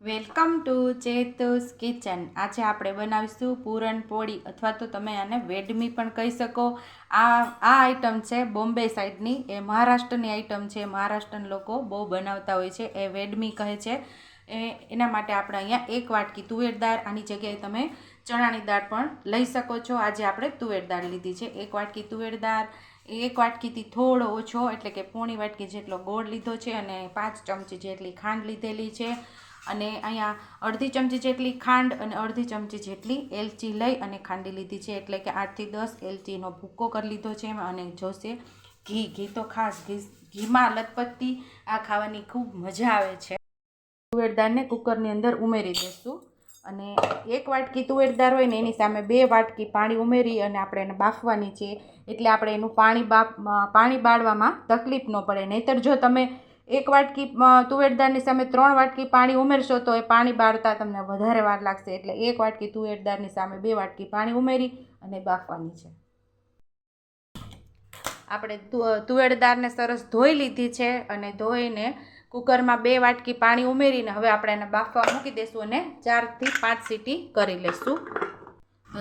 Welcome to ચેતુસ kitchen. આજે આપણે બનાવીશું પૂરણપોળી અથવા તો તમે આને વેડમી પણ કહી શકો. આ આ આઈટમ છે બોમ્બે સાઈડની. એ મહારાષ્ટ્રની આઈટમ છે. મહારાષ્ટ્રના લોકો બહુ બનાવતા હોય છે. એ વેડમી કહે છે. એ, એના માટે આપણે અહીંયા એક વાટકી તુવેર દાળ, આની જગ્યાએ તમે ચણાની દાળ પણ લઈ શકો છો. આજે આપણે તુવેર દાળ લીધી છે. એક વાટકી તુવેર દાળ, એક વાટકીથી થોડો ઓછો, એટલે કે પોણી વાટકી જેટલો ગોળ લીધો છે અને પાંચ ચમચી જેટલી ખાંડ લીધેલી છે. અને અહીંયા અડધી ચમચી જેટલી ખાંડ અને અડધી ચમચી જેટલી એલચી લઈ અને ખાંડી લીધી છે. એટલે કે આઠથી દસ એલચીનો ભૂક્કો કરી લીધો છે અને જોશે ઘી. ઘી તો ખાસ ઘી ઘીમાં લતપત્તી આ ખાવાની ખૂબ મજા આવે છે. તુવેર દાળને કુકરની અંદર ઉમેરી દઈશું અને એક વાટકી તુવેર દાળ હોય ને એની સામે બે વાટકી પાણી ઉમેરી અને આપણે એને બાફવાની છે. એટલે આપણે એનું પાણી બાફ પાણી બાળવામાં તકલીફ ન પડે. નહીંતર જો તમે એક વાટકી તુવેર દાળની સામે ત્રણ વાટકી પાણી ઉમેરશો તો એ પાણી બાળતા તમને વધારે વાર લાગશે. એટલે એક વાટકી તુવેર દાળની સામે બે વાટકી પાણી ઉમેરી અને બાફવાની છે. આપણે તુવેર દાળને સરસ ધોઈ લીધી છે અને ધોઈને કુકરમાં બે વાટકી પાણી ઉમેરીને હવે આપણે એને બાફવા મૂકી દઈશું અને ચારથી પાંચ સીટી કરી લઈશું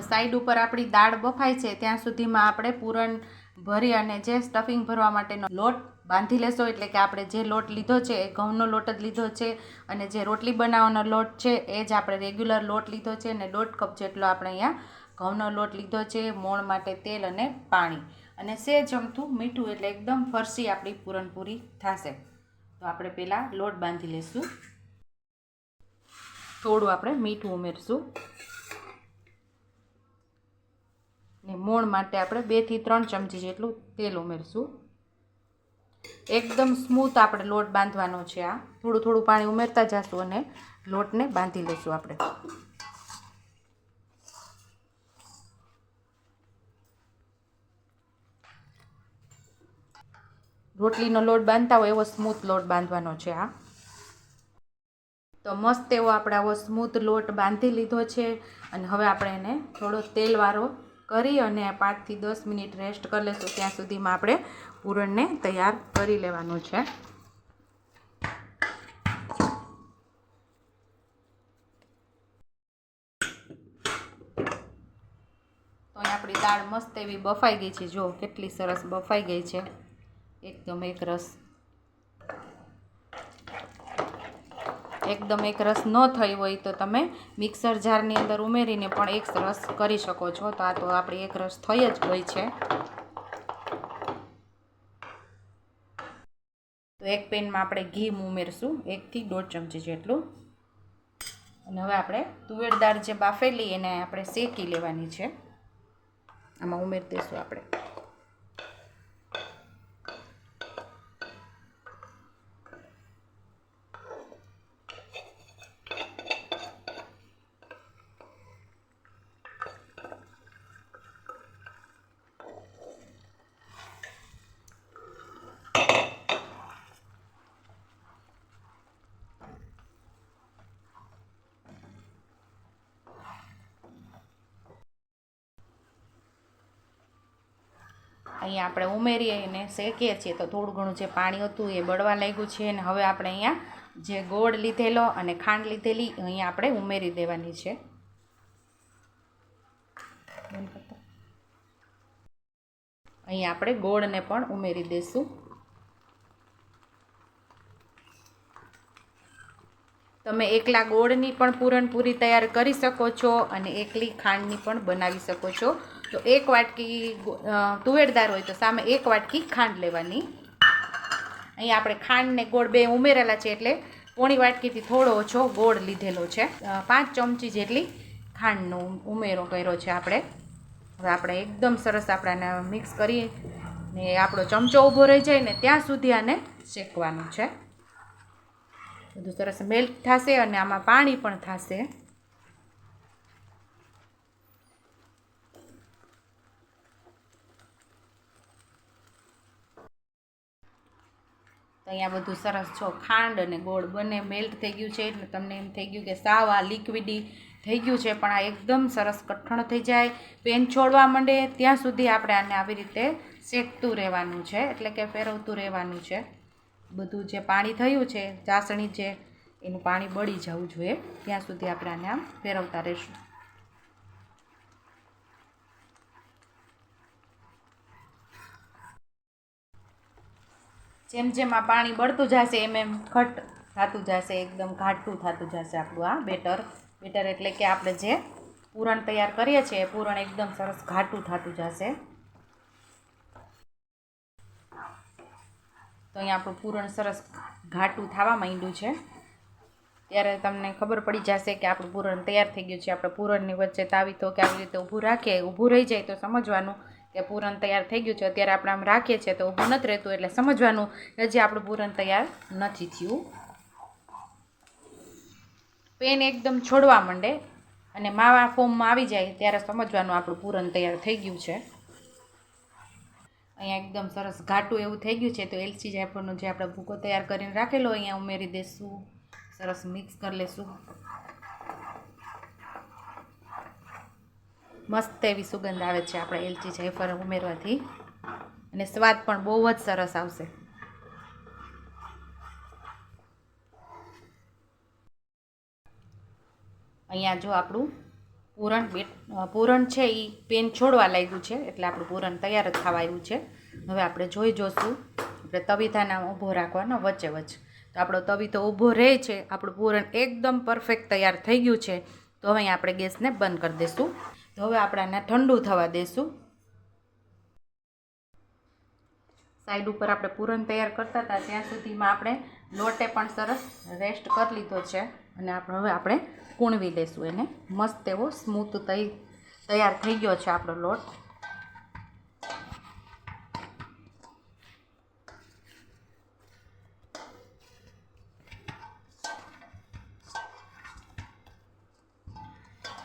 સાઈડ ઉપર આપણી દાળ બફાય છે. ત્યાં સુધીમાં આપણે પૂરણ ભરી અને જે સ્ટફિંગ ભરવા માટેનો લોટ બાંધી લેશો એટલે કે આપણે જે લોટ લીધો છે, એ ઘઉંનો લોટ જ લીધો છે અને જે રોટલી બનાવવાનો લોટ છે, એ જ આપણે રેગ્યુલર લોટ લીધો છે અને દોઢ કપ જેટલો આપણે અહીંયા ઘઉંનો લોટ લીધો છે, મોણ માટે તેલ અને પાણી. અને સે ચમથું મીઠું એટલે એકદમ ફરસી આપણી પૂરણપૂરી થશે. તો આપણે પહેલાં લોટ બાંધી લઈશું થોડું આપણે મીઠું ઉમેરશું. ને મોણ માટે આપણે બેથી ત્રણ ચમચી જેટલું તેલ ઉમેરશું. એકદમ સ્મૂથ આપણે લોટ બાંધવાનો છે આ. થોડું થોડું પાણી ઉમેરતા જશું અને લોટને બાંધી લઈશું આપણે. રોટલીનો લોટ બાંધતા હોય એવો સ્મૂથ લોટ બાંધવાનો છે આ. તો મસ્ત એવો આપણે આવો સ્મૂથ લોટ બાંધી લીધો છે અને હવે આપણે એને થોડો તેલવાળો કરી અને પાંચથી દસ મિનિટ રેસ્ટ કરી લઈશું ત્યાં સુધીમાં આપણે પૂરણને તૈયાર કરી લેવાનું છે. તો આપણી દાળ મસ્ત એવી બફાઈ ગઈ છે. જો કેટલી સરસ બફાઈ ગઈ છે. એકદમ એક રસ. એકદમ એક રસ ન થઈ હોય તો તમે મિક્સર જારની અંદર ઉમેરીને પણ એક રસ કરી શકો છો. તો આ તો આપણી એક રસ થઈ જ ગઈ છે. એક પેનમાં આપણે ઘી ઉમેરશું, એકથી દોઢ ચમચી જેટલું. અને હવે આપણે તુવેર દાળ જે બાફેલી એને આપણે શેકી લેવાની છે. આમાં ઉમેરી દઈશું આપણે. અહીંયા આપણે ઉમેરીએ અને શેકીએ છીએ. તો થોડું ઘણું જે પાણી હતું એ બળવા લાગ્યું છે અને હવે આપણે અહીંયા જે ગોળ લીધેલો અને ખાંડ લીધેલી અહીંયા આપણે ઉમેરી દેવાની છે. અહીંયા આપણે ગોળને પણ ઉમેરી દઈશું તમે એકલા ગોળની પણ પૂરણપૂરી તૈયાર કરી શકો છો અને એકલી ખાંડની પણ બનાવી શકો છો. તો એક વાટકી તુવેરદાર હોય તો સામે એક વાટકી ખાંડ લેવાની. અહીંયા આપણે ખાંડ ને ગોળ બે ઉમેરેલા છે એટલે પોણી વાટકીથી થોડો ઓછો ગોળ લીધેલો છે. પાંચ ચમચી જેટલી ખાંડનો ઉમેરો કર્યો છે આપણે. હવે આપણે એકદમ સરસ આપણાને મિક્સ કરીએ ને આપણો ચમચો ઊભો રહી જાય ને ત્યાં સુધી આને શેકવાનું છે. બધું સરસ મેલ્ટ થશે અને આમાં પાણી પણ થશે. તો અહીંયા બધું સરસ છો ખાંડ અને ગોળ બંને મેલ્ટ થઈ ગયું છે એટલે તમને એમ થઈ ગયું કે સાવ આ લિક્વિડી થઈ ગયું છે, પણ આ એકદમ સરસ કઠણ થઈ જાય. પેન છોડવા માંડે ત્યાં સુધી આપણે આને આવી રીતે શેકતું રહેવાનું છે, એટલે કે ફેરવતું રહેવાનું છે. બધું જે પાણી થયું છે, ચાસણી જે એનું પાણી બળી જવું જોઈએ. ત્યાં સુધી આપણે આને આમ ફેરવતા રહીશું. જેમ જેમ આ પાણી બળતું જશે, એમ એમ ખટ થતું જશે, એકદમ ઘાટું થતું જશે આપણું આ બેટર. બેટર એટલે કે આપણે જે પૂરણ તૈયાર કરીએ છીએ, એ પૂરણ એકદમ સરસ ઘાટું થતું જશે. તો અહીંયા આપણું પૂરણ સરસ ઘાટું થવા માંડ્યું છે. ત્યારે તમને ખબર પડી જશે કે આપણું પૂરણ તૈયાર થઈ ગયું છે. આપણે પૂરણની વચ્ચે તાવી તો કે આવી રીતે ઊભું રાખીએ, ઊભું રહી જાય તો સમજવાનું. કે પૂરણ તૈયાર થઈ ગયું છે. અત્યારે આપણે આમ રાખીએ છીએ તો ઊભું નથી રહેતું એટલે સમજવાનું કે હજી આપણું પૂરણ તૈયાર નથી થયું. પેન એકદમ છોડવા માંડે અને માવા ફોર્મમાં આવી જાય ત્યારે સમજવાનું આપણું પૂરણ તૈયાર થઈ ગયું છે. અહીંયા એકદમ સરસ ઘાટું એવું થઈ ગયું છે તો એલચી જાયફળનો જે આપણે ભૂકો તૈયાર કરીને રાખેલો અહીંયા ઉમેરી દઈશું સરસ મિક્સ કરી લેશું. મસ્ત એવી સુગંધ આવે છે આપણે એલચી જાયફળ ઉમેરવાથી. અને સ્વાદ પણ બહુ જ સરસ આવશે. અહીંયા જો આપણું પૂરણ પૂરણ છે એ પેન છોડવા લાગ્યું છે, એટલે આપણું પૂરણ તૈયાર થવા આવ્યું છે. હવે આપણે જોઈ જોશું. આપણે તવીથાના ઊભો રાખવાનો વચ્ચે વચ્ચે. તો આપણો તવીથો ઊભો રહે છે, આપણું પૂરણ એકદમ પરફેક્ટ તૈયાર થઈ ગયું છે. તો હવે આપણે ગેસને બંધ કરી દઈશું તો હવે આપણે આને ઠંડુ થવા દઈશું સાઈડ ઉપર આપણે પૂરણ તૈયાર કરતા હતા, ત્યાં સુધીમાં આપણે લોટે પણ સરસ રેસ્ટ કરી લીધો છે. અને આપણે હવે આપણે કૂણવી લઈશું એને. મસ્ત એવો સ્મૂથ તૈયાર થઈ ગયો છે આપણો લોટ.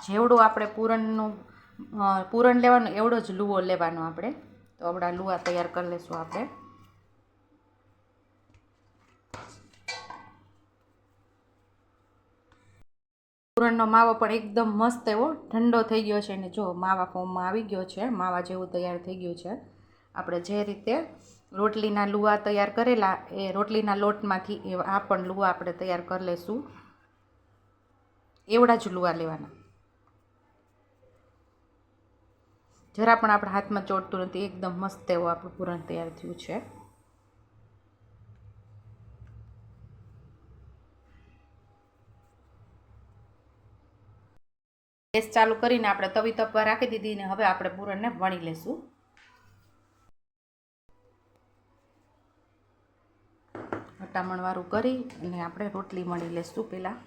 જેવડું આપણે પૂરણનું પૂરણ લેવાનું, એવડો જ લુવો લેવાનો આપણે. તો આપણા લુવા તૈયાર કરી લઈશું આપણે. પૂરણનો માવો પણ એકદમ મસ્ત એવો ઠંડો થઈ ગયો છે અને જો, માવા ફોર્મમાં આવી ગયો છે, માવા જેવું તૈયાર થઈ ગયું છે. આપણે જે રીતે રોટલીના લુવા તૈયાર કરેલા, એ રોટલીના લોટમાંથી એ આ પણ લુવા આપણે તૈયાર કરી લઈશું એવડા જ લુવા લેવાના. જરા પણ આપણા હાથમાં ચોટતું નથી. એકદમ મસ્ત એવું આપણું પૂરણ તૈયાર થયું છે. ગેસ ચાલુ કરીને આપણે તવી તપવા રાખી દીધી ને હવે આપણે પૂરણને વણી લેશું. અટામણવાળું કરી અને આપણે રોટલી વણી લેશું પહેલાં.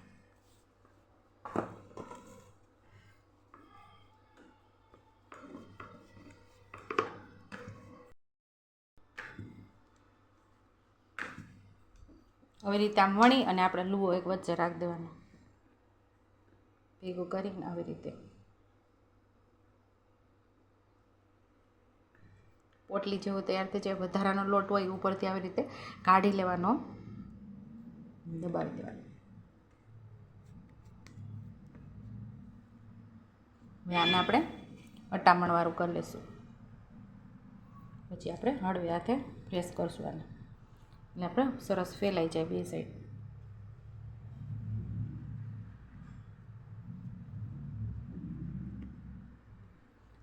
આવી રીતે આમ વણી અને આપણે લુવો એક વચ્ચે રાખી દેવાનો. ભેગું કરીને આવી રીતે. પોટલી જેવું તૈયાર થઈ જાય, વધારાનો લોટ હોય ઉપરથી આવી રીતે કાઢી લેવાનો. દબાવી દેવાનો. હવે આને આપણે અટામણવાળું કરી લઈશું પછી આપણે હળવે હાથે પ્રેસ કરશું આને. એટલે આપણે સરસ ફેલાઈ જાય બે સાઈડ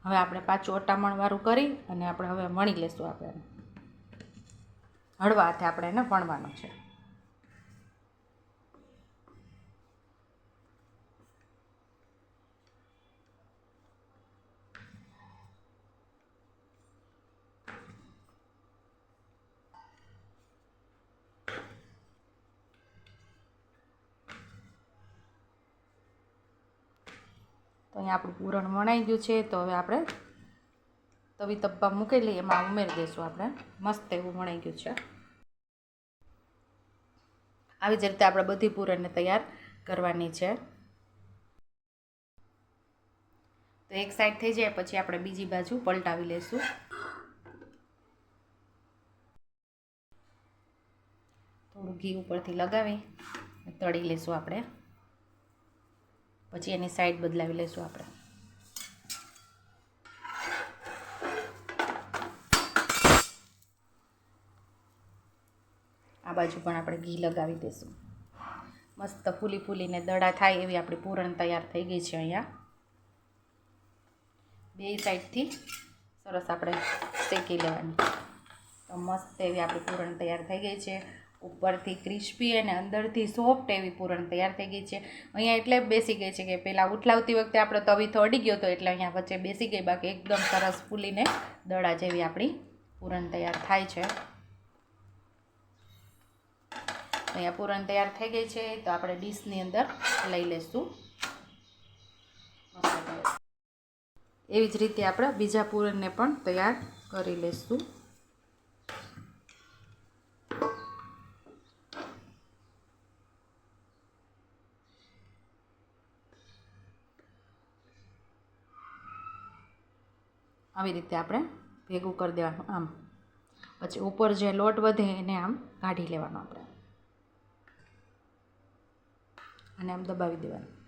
હવે આપણે પાછું અટામણવાળું કરી અને આપણે હવે વણી લેશું આપણે. હળવા હાથે આપણે એને વણવાનું છે. તો અહીંયા આપણું પૂરણ વણાઈ ગયું છે, તો હવે આપણે તવી તપ્પા મૂકી લઈએ, એમાં ઉમેરી દઈશું આપણે. મસ્ત એવું વણાઈ ગયું છે. આવી જ રીતે આપણે બધી પૂરણને તૈયાર કરવાની છે. તો એક સાઈડ થઈ જાય, પછી આપણે બીજી બાજુ પલટાવી લઈશું. થોડું ઘી ઉપરથી લગાવી તળી લઈશું આપણે. પછી એની સાઈડ બદલાવી લઈશું આપણે. આ બાજુ પણ આપણે ઘી લગાવી દઈશું. મસ્ત ફૂલી ફૂલીને દડા થાય એવી આપણી પૂરણ તૈયાર થઈ ગઈ છે અહીંયા. બે સાઈડથી સરસ આપણે શેકી લેવાની. તો મસ્ત એવી આપણી પૂરણ તૈયાર થઈ ગઈ છે. ઉપરથી ક્રિસ્પી અને અંદરથી સોફ્ટ એવી પૂરણ તૈયાર થઈ ગઈ છે. અહીંયા એટલે બેસી ગઈ છે કે પહેલાં ઉઠલાવતી વખતે આપણો તવીથો અડી ગયો હતો એટલે અહીંયા વચ્ચે બેસી ગઈ, બાકી એકદમ સરસ ફૂલીને દડા જેવી આપણી પૂરણ તૈયાર થાય છે. અહીંયા પૂરણ તૈયાર થઈ ગઈ છે, તો આપણે ડીશની અંદર લઈ લઈશું એવી જ રીતે આપણે બીજા પૂરણને પણ તૈયાર કરી લઈશું આવી રીતે આપણે ભેગું કરી દેવાનું આમ. પછી ઉપર જે લોટ વધે એને આમ કાઢી લેવાનો આપણે. અને આમ દબાવી દેવાનું.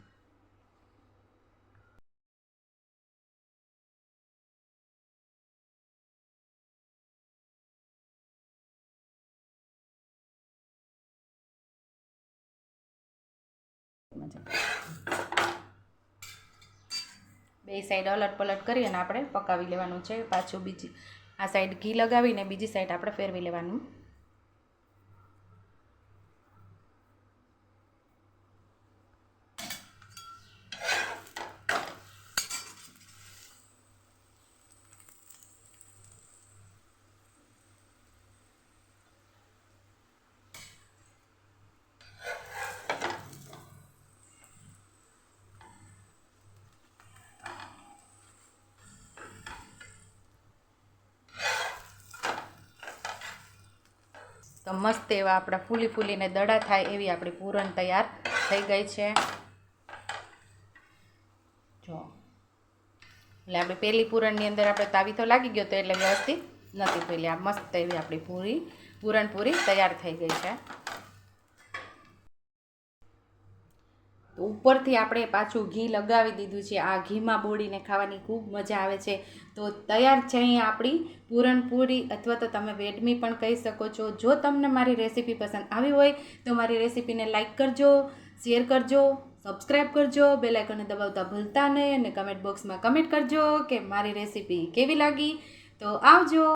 બે સાઈડ અલટ પલટ કરી અને આપણે પકાવી લેવાનું છે પાછું બીજી, આ સાઈડ ઘી લગાવીને બીજી સાઈડ આપણે ફેરવી લેવાનું. તો મસ્ત એવા આપણા ફૂલી ફૂલીને દડા થાય એવી આપણી પૂરણ તૈયાર થઈ ગઈ છે. જો. એટલે આપણે પહેલી પૂરણની અંદર આપણે તાવી તો લાગી ગયો તો એટલે વ્યવસ્થિત નથી પહેલી આ મસ્ત એવી આપણી પૂરી પૂરણપૂરી તૈયાર થઈ ગઈ છે. તો ઉપરથી આપણે પાછું ઘી લગાવી દીધું છે. આ ઘીમાં બોળીને ખાવાની ખૂબ મજા આવે છે. તો તૈયાર છે અહીંયા આપણી પૂરણપૂરી અથવા તો તમે વેડમી પણ કહી શકો છો. જો તમને મારી રેસીપી પસંદ આવી હોય તો મારી રેસીપીને લાઇક કરજો, શેર કરજો સબસ્ક્રાઈબ કરજો, બેલ આઇકનને દબાવતા ભૂલતા નહીં અને કમેન્ટ બોક્સમાં કમેન્ટ કરજો કે મારી રેસીપી કેવી લાગી. તો આવજો.